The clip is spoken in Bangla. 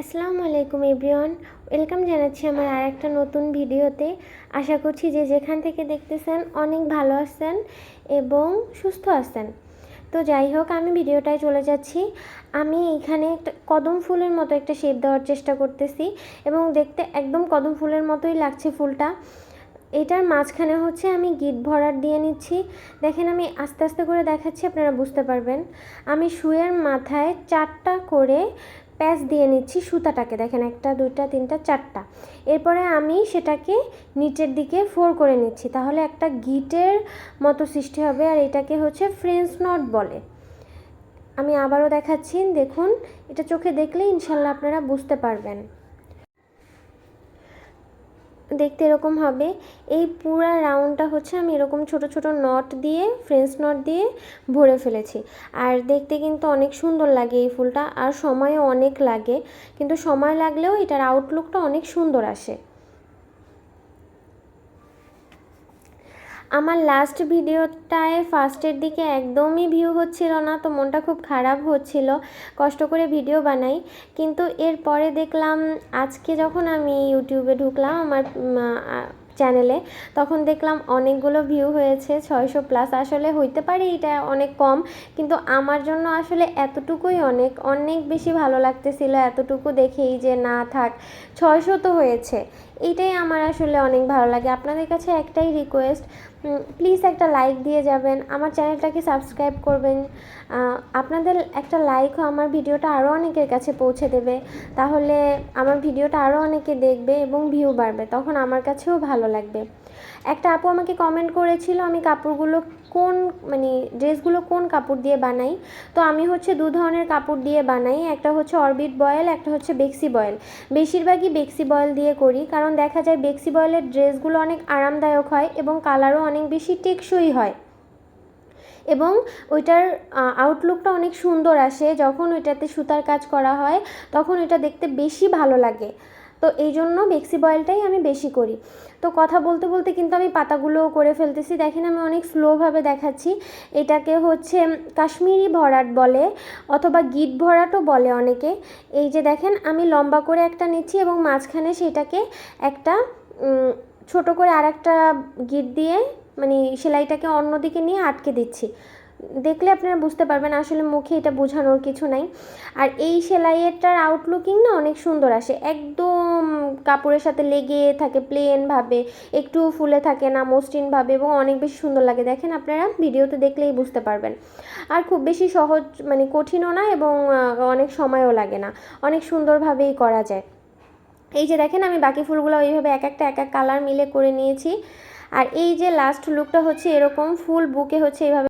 আসসালামু আলাইকুম এভরিওয়ান, ওয়েলকাম জানাচ্ছি আমার আর একটা নতুন ভিডিওতে। আশা করছি যে যেখান থেকে দেখতেছেন অনেক ভালো আছেন এবং সুস্থ আছেন। তো যাই হোক, আমি ভিডিওটায় চলে যাচ্ছি। আমি এখানে একটা কদম ফুলের মতো একটা শেপ দেওয়ার চেষ্টা করতেছি এবং দেখতে একদম কদম ফুলের মতোই লাগছে ফুলটা। এটার মাঝখানে হচ্ছে আমি গিট ভরাট দিয়ে নিচ্ছি। দেখেন, আমি আস্তে আস্তে করে দেখাচ্ছি, আপনারা বুঝতে পারবেন। আমি শুয়ের মাথায় চারটা করে প্যাচ দিয়ে নিচ্ছি সুতাটাকে। দেখেন, একটা, দুইটা, তিনটা, চারটা। এরপরে আমি সেটাকে নিচের দিকে ফোর করে নিচ্ছি। তাহলে একটা গিটের মতো সৃষ্টি হবে, আর এটাকে হচ্ছে ফ্রেঞ্চ নট বলে। আমি আবারও দেখাচ্ছি, দেখুন, এটা চোখে দেখলে ইনশাল্লাহ আপনারা বুঝতে পারবেন। দেখতে এরকম হবে। এই পুরো রাউন্ডটা হচ্ছে আমি এরকম ছোট ছোট নট দিয়ে ফ্রেঞ্চ নট দিয়ে ভরে ফেলেছি। আর দেখতে কিন্তু অনেক সুন্দর লাগে এই ফুলটা। আর সময়ও অনেক লাগে। কিন্তু সময় লাগলেও এটার আউটলুকটা অনেক সুন্দর আসে। আমার লাস্ট ভিডিওটায় ফার্স্টের দিকে একদমই ভিউ হচ্ছিল না, তো মনটা খুব খারাপ হচ্ছিল। কষ্ট করে ভিডিও বানাই। কিন্তু এরপরে দেখলাম, আজকে যখন আমি ইউটিউবে ঢুকলাম, আমার চ্যানেলে তখন দেখলাম অনেকগুলো ভিউ হয়েছে, ছয়শো প্লাস আসলে হইতে পারে এটা অনেক কম, কিন্তু আমার জন্য আসলে এতটুকুই অনেক অনেক বেশি ভালো লাগতেছিল এতটুকু দেখেই যে না থাক, ছয়শো তো হয়েছে। এইটাই আমার আসলে অনেক ভালো লাগে। আপনাদের কাছে একটাই রিকোয়েস্ট প্লিজ একটা লাইক দিয়ে যাবেন, আমার চ্যানেলটাকে সাবস্ক্রাইব করবেন। আপনাদের একটা লাইকও আমার ভিডিওটা আরও অনেকের কাছে পৌঁছে দেবে। তাহলে আমার ভিডিওটা আরও অনেকে দেখবে এবং ভিউ বাড়বে, তখন আমার কাছেও ভালো লাগবে। একটা আপু আমাকে কমেন্ট করেছিল, আমি কাপড়গুলো কোন মানে ড্রেসগুলো কোন কাপড় দিয়ে বানাই? তো আমি হচ্ছে দু ধরনের কাপড় দিয়ে বানাই, একটা হচ্ছে অরবিট বয়েল একটা হচ্ছে বেক্সি বয়েল বেশিরভাগই বেক্সি বয়েল দিয়ে করি, কারণ দেখা যায় বেক্সি বয়েলের ড্রেসগুলো অনেক আরামদায়ক হয় এবং কালারও অনেক বেশি টেকসই হয়। এবং ওইটার আউটলুকটা অনেক সুন্দর আসে, যখন ওইটাতে সুতার কাজ করা হয়, তখন এটা দেখতে বেশি ভালো লাগে। তো এই জন্য বেক্সি বয়েলটাই আমি বেশি করি। তো কথা বলতে বলতে কিন্তু আমি পাতাগুলোও করে ফেলতেছি। দেখেন আমি অনেক স্লোভাবে দেখাচ্ছি। এটাকে হচ্ছে কাশ্মীরি ভরাট বলে অথবা গিট ভরাটও বলে অনেকে। এই যে দেখেন আমি লম্বা করে একটা নিচ্ছি এবং মাঝখানে সেটাকে একটা ছোট করে আর একটা গিট দিয়ে মানে সেলাইটাকে অন্যদিকে নিয়ে আটকে দিচ্ছি। দেখলে আপনারা বুঝতে পারবেন, আসলে মুখে এটা বোঝানোর কিছু নাই। আর এই সেলাইয়েরটার আউটলুকিং না অনেক সুন্দর আসে। একদম কাপড়ের সাথে লেগে থাকে প্লেনভাবে একটু ফুলে থাকে না মসৃণভাবে এবং অনেক বেশি সুন্দর লাগে। দেখেন আপনারা, ভিডিওতে দেখলেই বুঝতে পারবেন। আর খুব বেশি সহজ মানে কঠিনও না এবং অনেক সময়ও লাগে না। অনেক সুন্দরভাবেই করা যায়। এই যে দেখেন, আমি বাকি ফুলগুলো ওইভাবে এক একটা, এক এক কালার মিলে করে নিয়েছি। আর এই যে লাস্ট লুকটা হচ্ছে এরকম ফুল বুকে হচ্ছে এইভাবে